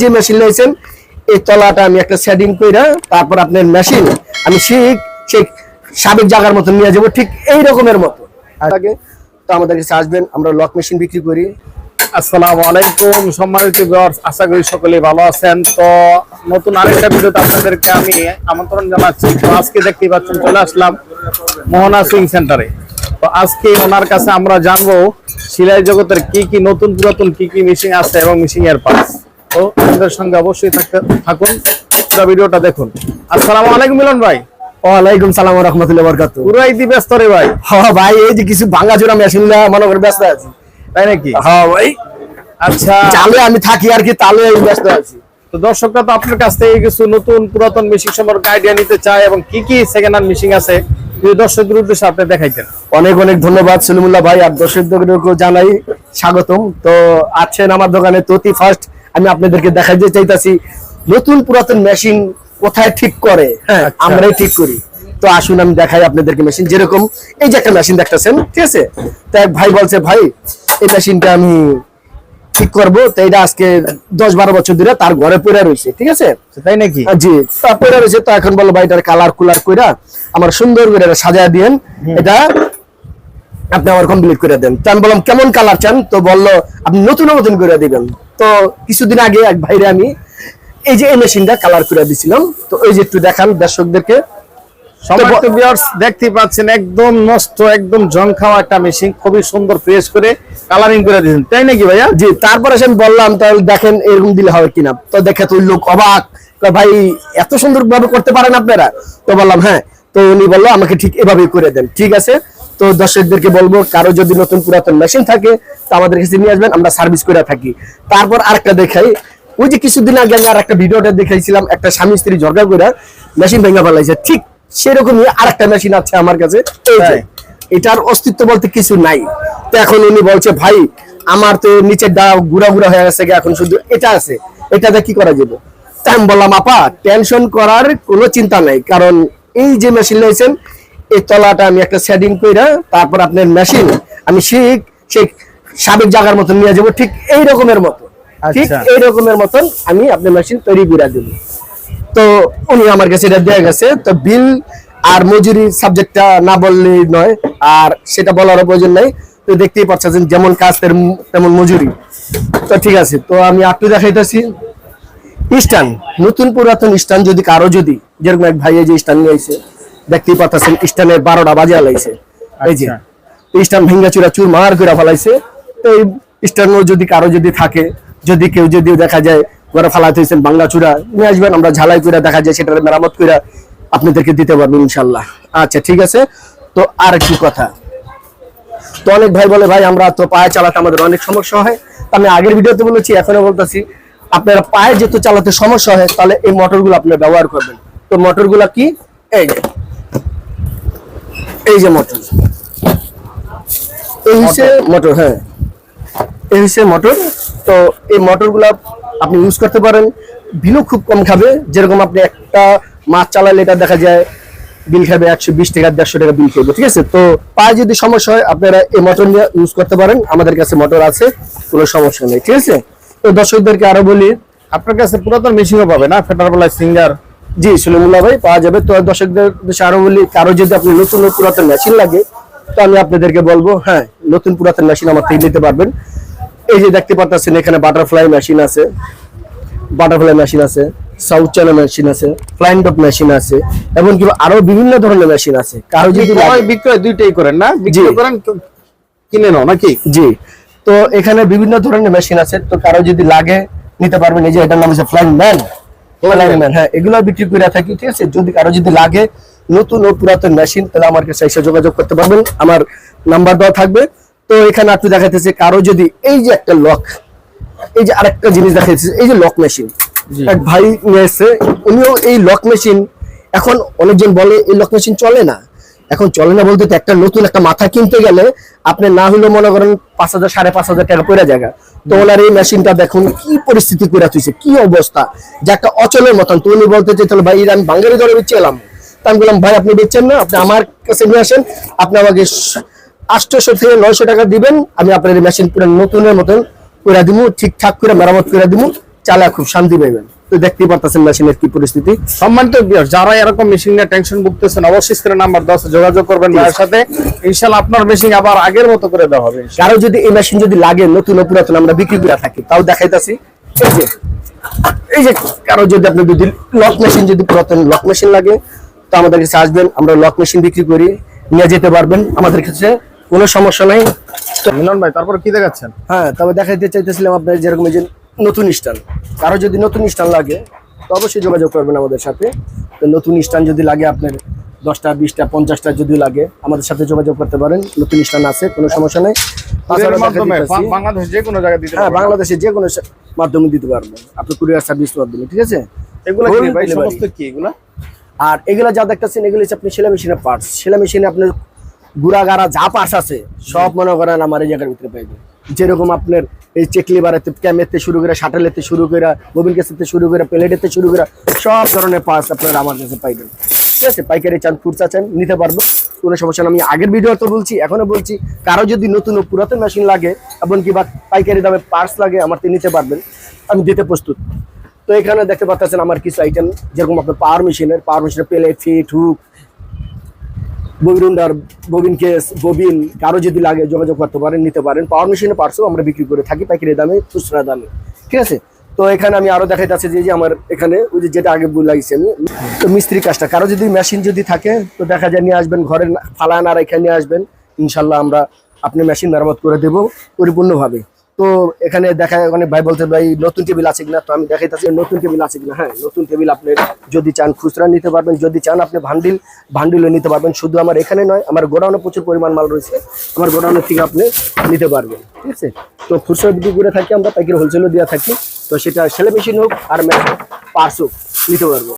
যে মেশিন এই তলাটা আমি একটা সেটিং তারপর আপনার মেশিন আমি ঠিক ঠিক সাবেক জায়গার তো আমাদের আসবেন আমরা লক মেশিন বিক্রি করি। আসসালাম আলাইকুম সম্মানিত আশা করি সকলে ভালো আছেন। তো নতুন আরেকটা ভিডিওতে আপনাদেরকে আমি আমন্ত্রণ জানাচ্ছি। আজকে দেখতে পাচ্ছেন চলে আসলাম মোহনা সিং সেন্টারে তো আজকে ওনার কাছে আমরা জানব সিলাই জগতের কি কি নতুন পুরাতন কি কি মেশিন আছে এবং মেশিন এর পার্টস তো আমাদের সঙ্গে অবশ্যই থাকতে থাকুন। পুরো ভিডিওটা দেখুন। আসসালামু আলাইকুম মিলন ভাই। ওয়ালাইকুম সালাম রহমতুল্লাহ বরকাত পুরাই দি ব্যস্ত রে ভাই। হ্যাঁ ভাই এই যে কিছু ভাঙা মেশিন মনে করে ব্যস্ত আছি। তাই নাকি? হ্যাঁ ভাই। আচ্ছা। চালে আমি থাকি আর কি তালে ব্যস্ত আছি। তো দর্শকরা তো আপনার কাছ থেকে কিছু নতুন পুরাতন মেশিন সম্পর্কে আইডিয়া নিতে চায় এবং কি কি সেকেন্ড হ্যান্ড মেশিন আছে? দর্শকদের উদ্দেশ্যে আপনি দেখাইতেন। অনেক অনেক ধন্যবাদ সলিমুল্লাহ ভাই আর দর্শকদেরকেও জানাই স্বাগতম। তো আছেন আমার দোকানে ততি ফার্স্ট আমি আপনাদেরকে দেখাইতে চাইতাছি নতুন পুরাতন মেশিন কোথায় ঠিক করে? হ্যাঁ আচ্ছা। আমরাই ঠিক করি। তো আসুন আমি দেখাই আপনাদেরকে মেশিন যেরকম এই যে একটা মেশিন দেখতেছেন ঠিক আছে? তো এক ভাই বলছে ভাই এই মেশিনটা আমি ঠিক করব তো এটা আজকে দশ বারো বছর ধরে তার ঘরে পড়ে রয়েছে ঠিক আছে? তাই নাকি? জি তারপরে রয়েছে তো এখন বলো ভাইটার কালার কুলার কইরা আমার সুন্দর করে এটা সাজায় দিয়েন। এটা আপনি আমার কমপ্লিট করে দেন। তো আমি বললাম কেমন কালার চান? তো বলল আপনি নতুন নতুন করে দিবেন। তো কিছুদিন আগে এক ভাইরে আমি এই যে এই মেশিনটা কালার করে দিছিলাম। তো ওই যে একটু দেখান দর্শকদেরকে। দেখতেই পাচ্ছেন একদম নষ্ট একদম জং খাওয়া একটা মেশিন খুবই সুন্দর ফ্রেশ করে কালারিং করে দিয়েছেন। তাই নাকি ভাইয়া? জি তারপরে আমি বললাম তাহলে দেখেন এরকম দিলে হবে কিনা। তো দেখে তো লোক অবাক। ভাই এত সুন্দর ভাবে করতে পারেন আপনারা? তো বললাম হ্যাঁ। তো উনি বলল আমাকে ঠিক এভাবেই করে দেন। ঠিক আছে? তো দর্শকদেরকে বলব কারও যদি নতুন পুরাতন মেশিন থাকে তো আমাদের কাছে নিয়ে আসবেন আমরা সার্ভিস করে থাকি। তারপর আরেকটা দেখাই। ওই যে কিছুদিন আগে আমি আর একটা ভিডিওটা দেখাইছিলাম একটা স্বামী স্ত্রী ঝগড়া করে মেশিন ভেঙে ফেলাইছে। ঠিক সেরকমই আরেকটা মেশিন আছে আমার কাছে। এই যে। এটার অস্তিত্ব বলতে কিছু নাই। তো এখন উনি বলছে ভাই আমার তো নিচের ডা গুড়া গুড়া হয়ে গেছে এখন শুধু এটা আছে। এটাতে কি করা যাবে? তাই আমি বললাম আপা টেনশন করার কোনো চিন্তা নাই। কারণ এই যে মেশিন নিয়েছেন এই তলাটা আমি একটা সেটিং কইরা তারপর আপনার মেশিন আমি ঠিক সেই সাবেক জায়গার মতন নিয়ে যাব। ঠিক এই রকমের মতো। ঠিক আচ্ছা। এই রকমের মতন আমি আপনার মেশিন তৈরি করে দেবো। তো উনি আমার কাছে এটা দেয়া গেছে। তো বিল আর মজুরি সাবজেক্টটা না বললেই নয় আর সেটা বলার প্রয়োজন নাই। তো দেখতেই পাচ্ছেন যেমন কাজ তেমন- মজুরি। তো ঠিক আছে তো আমি আপনি দেখাইতেছি। স্টান নতুন পুরাতন স্টান যদি কারও যদি যেরকম এক ভাইয়ে যে স্টান নিয়ে আইছে দেখতেই পাচ্ছেন স্টানের বারোটা বাজে লাইছে। এই যে আচ্ছা। স্টান ভেঙ্গা চুরা চুর মার করে ফেলাইছে। তো এই স্টান যদি কারও যদি থাকে যদি কেউ যদি দেখা যায় ফালাইতে হয়েছেন বাংলা চূড়া। নিয়ে আসবেন আমরা ঝালাই করে দেখা যায় সেটার মেরামত করে আপনাদেরকে দিতে পারব ইনশাল্লাহ। আচ্ছা ঠিক আছে। তো আর কি কথা। তো অনেক ভাই বলে ভাই আমরা তো পায়ে চালাতে আমাদের অনেক সমস্যা হয়। আমি আগের ভিডিওতে বলেছি এখনও বলতেছি আপনারা পায়ে যেহেতু চালাতে সমস্যা হয় তাহলে এই মোটরগুলো আপনারা ব্যবহার করবেন। তো মোটরগুলো কি? এই যে এই যে মোটর। এই হচ্ছে মোটর। হ্যাঁ। এই হচ্ছে মোটর। তো এই মোটরগুলা আপনি ইউজ করতে পারেন। বিলও খুব কম খাবে। যেরকম আপনি একটা মাছ চালালে এটা দেখা যায় বিল খাবে একশো বিশ টাকা দেড়শো টাকা বিল খাবে, ঠিক আছে? তো পায়ে যদি সমস্যা হয়, আপনারা এই মোটর নিয়ে ইউজ করতে পারেন। আমাদের কাছে মোটর আছে, কোনো সমস্যা নেই, ঠিক আছে? তো দর্শকদেরকে আরও বলি, আপনার কাছে পুরাতন মেশিনও পাবে না? ফেটার বেলায় সিঙ্গার জি, সলিমুল্লাহ ভাই, পাওয়া যাবে। তো দর্শকদের আরও বলি, কারও যদি আপনি নতুন পুরাতন মেশিন লাগে, তো আমি আপনাদেরকে বলব হ্যাঁ নতুন পুরাতন মেশিন আমার থেকে নিতে পারবেন। এই যে দেখতে পাচ্ছেন এখানে বাটারফ্লাই মেশিন আছে বাটারফ্লাই মেশিন আছে সাউথ চায়না মেশিন আছে ফ্লাইং ডপ মেশিন আছে এমনকি আরও বিভিন্ন ধরনের মেশিন আছে। কারও যদি বিক্রয় দুইটাই করেন না? বিক্রয় করেন কিনে নাও নাকি? জি। তো এখানে বিভিন্ন ধরনের মেশিন আছে তো কারও যদি লাগে নিতে পারবেন। এই যে এটার নাম হচ্ছে ফ্লাইং ম্যান ফ্লাইং ম্যান হ্যাঁ এগুলো বিক্রি করে থাকি ঠিক আছে? যদি কারও যদি লাগে নতুন ও পুরাতন মেশিন তাহলে আমার কাছে এসে যোগাযোগ করতে পারবেন। আমার নাম্বার দেওয়া থাকবে। তো এখানে আপনি দেখাইতেছে কারও যদি এই যে একটা লক এই যে আরেকটা জিনিস দেখাইতেছে এই যে লক মেশিন এক ভাই নিয়ে এসছে উনিও এই লক মেশিন এখন অনেকজন বলে এই লক মেশিন চলে না। এখন চলে না বলতে একটা নতুন একটা মাথা কিনতে গেলে আপনি না হলেও মনে করেন পাঁচ হাজার সাড়ে পাঁচ হাজার টাকা পড়ে জায়গা তো ওনার এই মেশিনটা দেখুন কি পরিস্থিতি করে তুইছে কি অবস্থা? যে একটা অচলের মতন। তো উনি বলতে চাইছিল ভাই আমি বাঙালি ধরে বেচে এলাম। তা আমি বললাম ভাই আপনি বেচছেন না আপনি আমার কাছে নিয়ে আসেন আপনি আমাকে আটশোশো থেকে নয়শো টাকা দিবেন। আমি আপনার এই মেশিন পুরো নতুনের মতন করে দিব ঠিকঠাক করে মেরামত করে দিব চালা খুব শান্তি পাইবেন। তো দেখতেই পারতেছেন মেশিনের কি পরিস্থিতি। সম্মানিত যারা এরকম মেশিন নিয়ে টেনশন ভুগতেছেন অবশ্যই স্ক্রিনে নাম্বার দশ যোগাযোগ করবেন সাথে। ইনশাল্লাহ আপনার মেশিন আবার আগের মতো করে দেওয়া হবে। কারও যদি এই মেশিন যদি লাগে নতুন পুরাতন আমরা বিক্রি করে থাকি তাও দেখাইতাছি। এই যে এই যে কারও যদি আপনি যদি লক মেশিন যদি পুরাতন লক মেশিন লাগে তো আমাদের কাছে আসবেন আমরা লক মেশিন বিক্রি করি নিয়ে যেতে পারবেন। আমাদের কাছে কোনো সমস্যা নাই। মিলন ভাই তারপর কি দেখাচ্ছেন? হ্যাঁ তবে দেখাইতে চাইতেছিলাম আপনার যেরকম এই যে নতুন স্টান কারও যদি নতুন স্টান লাগে তো অবশ্যই যোগাযোগ করবেন আমাদের সাথে। তো নতুন স্টান যদি লাগে আপনার দশটা বিশটা পঞ্চাশটা যদি লাগে আমাদের সাথে যোগাযোগ করতে পারেন। নতুন স্টান আছে কোনো সমস্যা নেই। বাংলাদেশ যে কোনো জায়গায় হ্যাঁ। বাংলাদেশে যে কোনো মাধ্যমে দিতে পারবেন আপনি কুরিয়ার সার্ভিস মাধ্যমে ঠিক আছে? এগুলো। সমস্ত কি আর এগুলো যা দেখতেছেন এগুলো হচ্ছে আপনি সেলাই মেশিনের পার্টস সেলাই মেশিনে আপনার গুড়া গাড়া যা পার্টস আছে, সব মনে করেন আমার এই জায়গার ভিতরে পাইবেন যেরকম আপনার এই চেকলি বাড়াতে ক্যামেতে শুরু করে শাটেলেতে শুরু করে ববিন কেসেতে শুরু করে প্লেটেতে শুরু করে, সব ধরনের পার্টস আপনারা আমার কাছে পাইবেন। ঠিক আছে? পাইকারি চান খুচরা চান, নিতে পারব, কোনো সমস্যা আমি আগের ভিডিও তো বলছি, এখনও বলছি, কারও যদি নতুন ও পুরাতন মেশিন লাগে, এমনকি বা পাইকারি দামে পার্স লাগে, আমার নিতে পারবেন। আমি দিতে প্রস্তুত। তো এখানে দেখতে পাচ্ছেন আমার কিছু আইটেম যেরকম আপনার পাওয়ার মেশিনের পাওয়ার মেশিনের প্লেট ফিট হুক ববিরুন্ডার ববিন কেস, ববিন, কারও যদি লাগে যোগাযোগ করতে পারেন, নিতে পারেন। পাওয়ার মেশিনের পার্টসও আমরা বিক্রি করে থাকি, পাইকারি দামে, খুচরা দামে। ঠিক আছে? তো এখানে আমি আরও দেখাইতেছি যে যে আমার এখানে ওই যে যেটা আগে লাগিয়েছি আমি, তো মিস্ত্রি কাজটা। কারও যদি মেশিন যদি থাকে, তো দেখা যায় নিয়ে আসবেন ঘরে না- ফালায় না রেখে নিয়ে আসবেন। ইনশাল্লাহ আমরা আপনি মেশিন মেরামত করে দেবো, পরিপূর্ণভাবে। তো এখানে দেখা অনেক ভাই বলতে ভাই, নতুন টেবিল আছে কিনা? তো আমি দেখাইতেছি, নতুন টেবিল আছে কিনা? হ্যাঁ নতুন টেবিল আপনি যদি চান খুচরা নিতে পারবেন, যদি চান আপনি ভান্ডিল ভান্ডিলও নিতে পারবেন। শুধু আমার এখানে নয়, আমার গোডাউনে প্রচুর পরিমাণ মাল রয়েছে, আমার গোডাউনের থেকে আপনি নিতে পারবেন, ঠিক আছে? তো খুচরা বিক্রি করে থাকি আমরা, পাইকারি হোলসেলও দেওয়া থাকি, তো সেটা সেলে মেশিন হোক আর পার্স হোক, নিতে পারব।